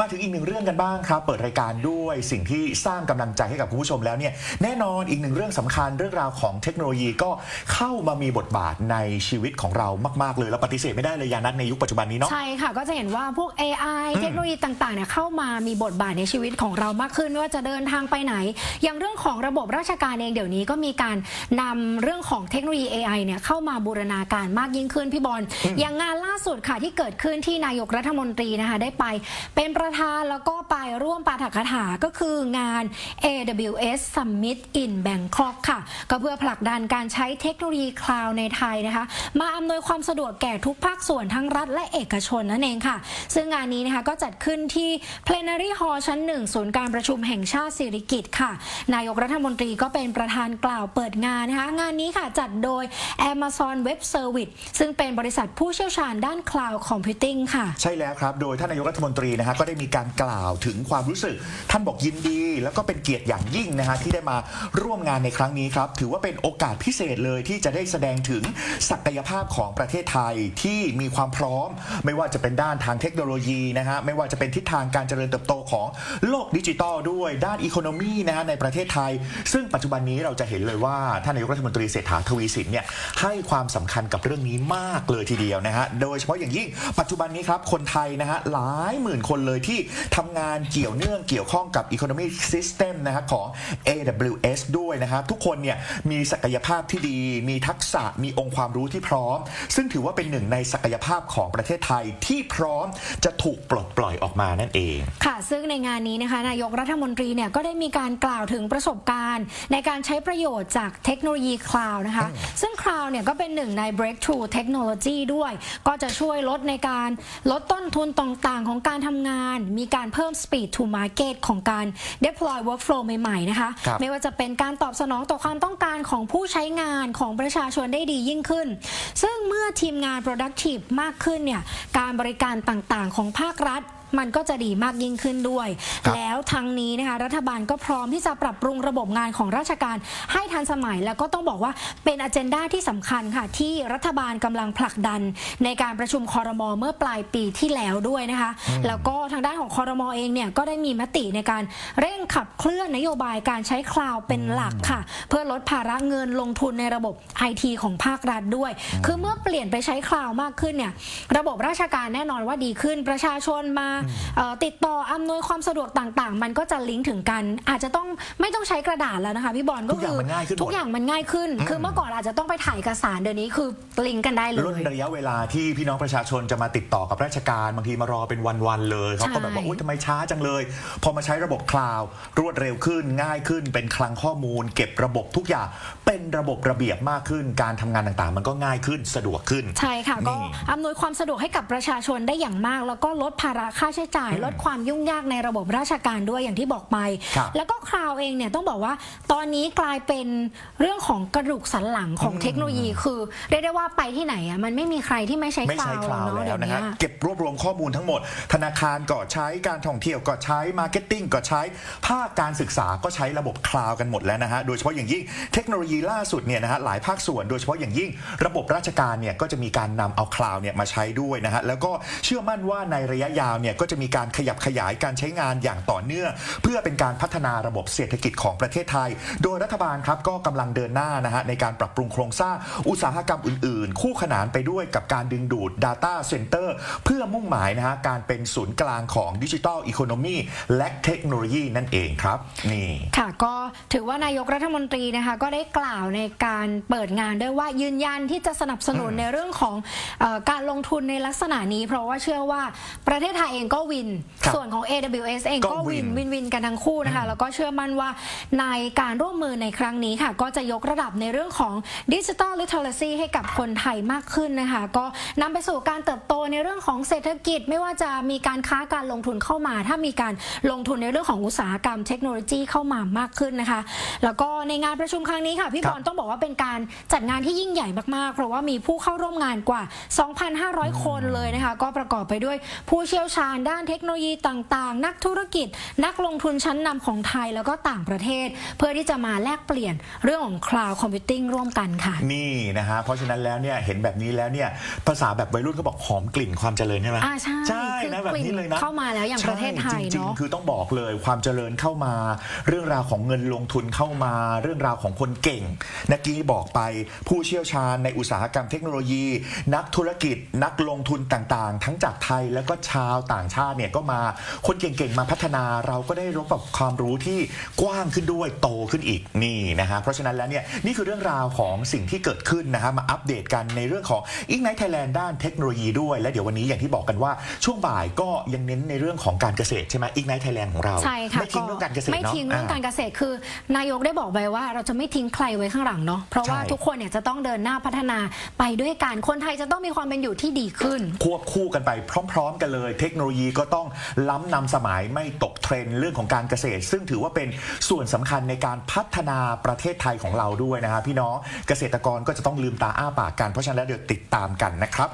มาถึงอีกหนึ่งเรื่องกันบ้างครับ เปิดรายการด้วยสิ่งที่สร้างกำลังใจให้กับคุณผู้ชมแล้วเนี่ยแน่นอนอีกหนึ่งเรื่องสำคัญเรื่องราวของเทคโนโลยีก็เข้ามามีบทบาทในชีวิตของเรามาก ๆ เลยแล้วปฏิเสธไม่ได้เลยยานัทในยุคปัจจุบันนี้เนาะใช่ค่ะก็จะเห็นว่าพวก AI เทคโนโลยีต่างๆเนี่ยเข้ามามีบทบาทในชีวิตของเรามากขึ้นไม่ว่าจะเดินทางไปไหน อย่างเรื่องของระบบราชการเองเดี๋ยวนี้ก็มีการนำเรื่องของเทคโนโลยี AI เนี่ยเข้ามาบูรณาการมากยิ่งขึ้นพี่บอลอย่างงานล่าสุดค่ะที่เกิดขึ้นที่นายกรัฐมนตรีนะคะได้ไปเป็นประธานแล้วก็ไปร่วมปาฐกถาก็คืองาน AWS Summit in Bangkok ค่ะ ก็เพื่อผลักดันการใช้เทคโนโลยีคลาวด์ในไทยนะคะ มาอำนวยความสะดวกแก่ทุกภาคส่วนทั้งรัฐและเอกชนนั่นเองค่ะ ซึ่งงานนี้นะคะก็จัดขึ้นที่ Plenary Hall ชั้นหนึ่งศูนย์การประชุมแห่งชาติสิริกิติ์ค่ะ นายกรัฐมนตรีก็เป็นประธานกล่าวเปิดงานนะคะ งานนี้ค่ะจัดโดย Amazon Web Service ซึ่งเป็นบริษัทผู้เชี่ยวชาญด้าน Cloud Computing ค่ะ ใช่แล้วครับ โดยท่านนายกรัฐมนตรีนะฮะก็ได้มีการกล่าวถึงความรู้สึก ท่านบอกยินดี แล้วก็เป็นเกียรติอย่างยิ่งนะฮะที่ได้มาร่วมงานในครั้งนี้ครับ ถือว่าเป็นโอกาสพิเศษเลยที่จะได้แสดงถึงศักยภาพของประเทศไทยที่มีความพร้อม ไม่ว่าจะเป็นด้านทางเทคโนโลยีนะฮะไม่ว่าจะเป็นทิศทางการเจริญเติบโตของโลกดิจิทัลด้วยด้านอีโคโนมีนะฮะในประเทศไทย ซึ่งปัจจุบันนี้เราจะเห็นเลยว่าท่านนายกรัฐมนตรีเศรษฐาทวีสินเนี่ยให้ความสำคัญกับเรื่องนี้มากเลยทีเดียวนะฮะโดยเฉพาะอย่างยิ่งปัจจุบันนี้ครับคนไทยนะฮะหลายหมื่นคนเลยที่ทำงานเกี่ยวเนื่องเกี่ยวข้องกับ Economic System นะฮะของ AWS ด้วยนะครับ ทุกคนเนี่ยมีศักยภาพที่ดี มีทักษะมีองค์ความรู้ที่พร้อม ซึ่งถือว่าเป็นหนึ่งในศักยภาพของประเทศไทยที่พร้อมจะถูกปลดปล่อยออกมานั่นเอง ค่ะ ซึ่งในงานนี้นะคะนายกรัฐมนตรีเนี่ยก็ได้มีการกล่าวถึงประสบการณ์ ในการใช้ประโยชน์จากเทคโนโลยีคลาวด์นะคะ ซึ่งคลาวด์เนี่ยก็เป็นหนึ่งใน breakthrough technology ด้วย ก็จะช่วยลดในการลดต้นทุนต่างๆ ของการทำงานมีการเพิ่ม speed to market ของการ deploy workflow ใหม่ๆ นะคะ ครับ ไม่ว่าจะเป็นการตอบสนองต่อความต้องการของผู้ใช้งานของประชาชนได้ดียิ่งขึ้น ซึ่งเมื่อทีมงาน productive มากขึ้นเนี่ย การบริการต่างๆ ของภาครัฐมันก็จะดีมากยิ่งขึ้นด้วย ครับ แล้วทั้งนี้นะคะรัฐบาลก็พร้อมที่จะปรับปรุงระบบงานของราชการให้ทันสมัยแล้วก็ต้องบอกว่าเป็นอ g e n d a ที่สำคัญค่ะ ที่รัฐบาลกำลังผลักดัน ในการประชุมคอรมอเมื่อปลายปีที่แล้วด้วยนะคะ แล้วก็ทางด้านของคอรมอเองเนี่ยก็ได้มีมติในการเร่งขับเคลื่อนนโยบายการใช้คลาวด์เป็นหลักค่ะ เพื่อลดภาระเงินลงทุนในระบบ IT ของภาครัฐด้วย คือเมื่อเปลี่ยนไปใช้คลาวด์มากขึ้นเนี่ยระบบราชการแน่นอนว่าดีขึ้นประชาชนมาเอ่อติดต่ออำนวยความสะดวกต่างๆ มันก็จะลิงก์ถึงกัน อาจจะต้องไม่ต้องใช้กระดาษแล้วนะคะพี่บอลก็ทุกอย่างมันง่ายขึ้นหมดทุกอย่างมันง่ายขึ้น คือเมื่อก่อนอาจจะต้องไปถ่ายเอกสารเดี๋ยวนี้คือลิงก์กันได้เลลดยระยะเวลาที่พี่น้องประชาชนจะมาติดต่อกับราชการบางทีมารอเป็นวันๆเลยเขาก็แบบว่าใช่อุ้ยทำไมช้าจังเลย พอมาใช้ระบบคลาวด์รวดเร็วขึ้น ง่ายขึ้น เป็นคลังข้อมูล เก็บระบบทุกอย่างเป็นระบบระเบียบมากขึ้น การทำงานต่างๆ มันก็ง่ายขึ้นสะดวกขึ้น ใช่ค่ะนี่ก็อำนวยความสะดวกให้กับประชาชนได้อย่างมาก แล้วก็ลดภาระค่าใช้จ่ายลดความยุ่งยากในระบบราชการด้วยอย่างที่บอกไป ครับแล้วก็คราวเองเนี่ยต้องบอกว่าตอนนี้กลายเป็นเรื่องของกระดูกสันหลังของอืมเทคโนโลยีคือเรียกได้ว่าไปที่ไหนอะมันไม่มีใครที่ไม่ใช้ไม่คลาใช้วคลาวด์เนาะแล้เดี๋ยววนะนี้ฮะเก็บรวบรวมข้อมูลทั้งหมด ธนาคารก็ใช้การท่องเที่ยวก็ใช้มาร์เก็ตติ้งก็ใช้ภาคการศึกษาก็ใช้ระบบคลาวด์กันหมดแล้วนะฮะโดยเฉพาะอย่างยิ่งเทคโนโลยีล่าสุดเนี่ยนะฮะหลายภาคส่วน โดยเฉพาะอย่างยิ่ง ระบบราชการเนี่ยก็จะมีการนำเอาคลาวด์เนี่ยมาใช้ด้วยนะฮะแล้วก็เชื่อมั่นว่าในระยะยาวเนี่ยก็จะมีการขยับขยายการใช้งานอย่างต่อเนื่อง เพื่อเป็นการพัฒนาระบบเศรษฐกิจของประเทศไทย โดยรัฐบาลครับก็กำลังเดินหน้านะฮะในการปรับปรุงโครงสร้าง อุตสาหกรรมอื่น ๆ คู่ขนานไปด้วยกับการดึงดูด Data Center เพื่อมุ่งหมายนะฮะการเป็นศูนย์กลางของดิจิทัลอีโคโนมีและเทคโนโลยีนั่นเองครับนี่ค่ะก็ถือว่านายกรัฐมนตรีนะคะก็ได้กล่าวในการเปิดงานด้วยว่ายืนยันที่จะสนับสนุนในเรื่องของอการลงทุนในลักษณะนี้ เพราะว่าเชื่อว่าประเทศไทยเองก็วิน ครับส่วนของ AWS เองก็ก็วิวินน วินวินกันทั้งคู่นะคะ แล้วก็เชื่อมั่นว่าในการร่วมมือในครั้งนี้ค่ะ ก็จะยกระดับในเรื่องของดิจิ t a ล literacy ให้กับคนไทยมากขึ้นนะคะ ก็นำไปสู่การเติบโตในเรื่องของเศรษฐกิจ ไม่ว่าจะมีการค้าการลงทุนเข้ามา ถ้ามีการลงทุนในเรื่องของอุตสาหกรรมเทคโนโลยีเข้ามามากขึ้นนะคะ แล้วก็ในงานประชุมครั้งนี้ค่ะพี่ครับ บอลต้องบอกว่าเป็นการจัดงานที่ยิ่งใหญ่มากๆ เพราะว่ามีผู้เข้าร่วมงานกว่า 2,500 คนเลยนะคะ ก็ประกอบไปด้วยผู้เชี่ยวชาญการด้านเทคโนโลยีต่างๆ นักธุรกิจ นักลงทุนชั้นนำของไทยแล้วก็ต่างประเทศ เพื่อที่จะมาแลกเปลี่ยนเรื่องของ cloud computing ร่วมกันค่ะ นี่นะฮะเพราะฉะนั้นแล้วเนี่ยเห็นแบบนี้แล้วเนี่ยภาษาแบบวัยรุ่นเขาบอกหอมกลิ่นความเจริญใช่ไหมอ่าใช่ใช่คือนะแบบนี้เลยนะกลิ่นเข้ามาแล้วอย่างประเทศไทยใช่จริงเนอะๆคือต้องบอกเลยความเจริญเข้ามา เรื่องราวของเงินลงทุนเข้ามา เรื่องราวของคนเก่งเมื่อกี้บอกไปผู้เชี่ยวชาญในอุตสาหกรรมเทคโนโลยี นักธุรกิจนักลงทุนต่างๆ ทั้งจากไทยแล้วก็ชาวต่างชาติเนี่ยก็มาคนเก่งๆมาพัฒนาเราก็ได้รับกับความรู้ที่กว้างขึ้นด้วยโตขึ้นอีกนี่นะฮะเพราะฉะนั้นแล้วเนี่ยนี่คือเรื่องราวของสิ่งที่เกิดขึ้นนะฮะมาอัปเดตกันในเรื่องของ Ignite Thailand ด้านเทคโนโลยีด้วย และเดี๋ยววันนี้อย่างที่บอกกันว่าช่วงบ่ายก็ยังเน้นในเรื่องของการเกษตรใช่ไหม Ignite Thailand ของเราใช่ค่ะไม่ทิ้งเรื่องการเกษตรไม่เนาะทิ้งเรื่องการาเกษตรคือนายกได้บอกไปว่าเราจะไม่ทิ้งใครไว้ข้างหลังเนาะเพราะว่าใช่ทุกคนเนี่ยจะต้องเดินหน้าพัฒนาไปด้วยกันคนไทยจะต้องมีความเป็นอยู่ที่ดีขึ้น ควบคู่กันไปพร้อม ๆ กันเลยเทคโนโลยีก็ต้องล้ำนำสมัยไม่ตกเทรนด์เรื่องของการเกษตร ซึ่งถือว่าเป็นส่วนสำคัญในการพัฒนาประเทศไทยของเราด้วยนะฮะพี่น้องเกษตรกรก็จะต้องลืมตาอ้าปากกันเพราะฉะนั้นเดี๋ยวติดตามกันนะครับ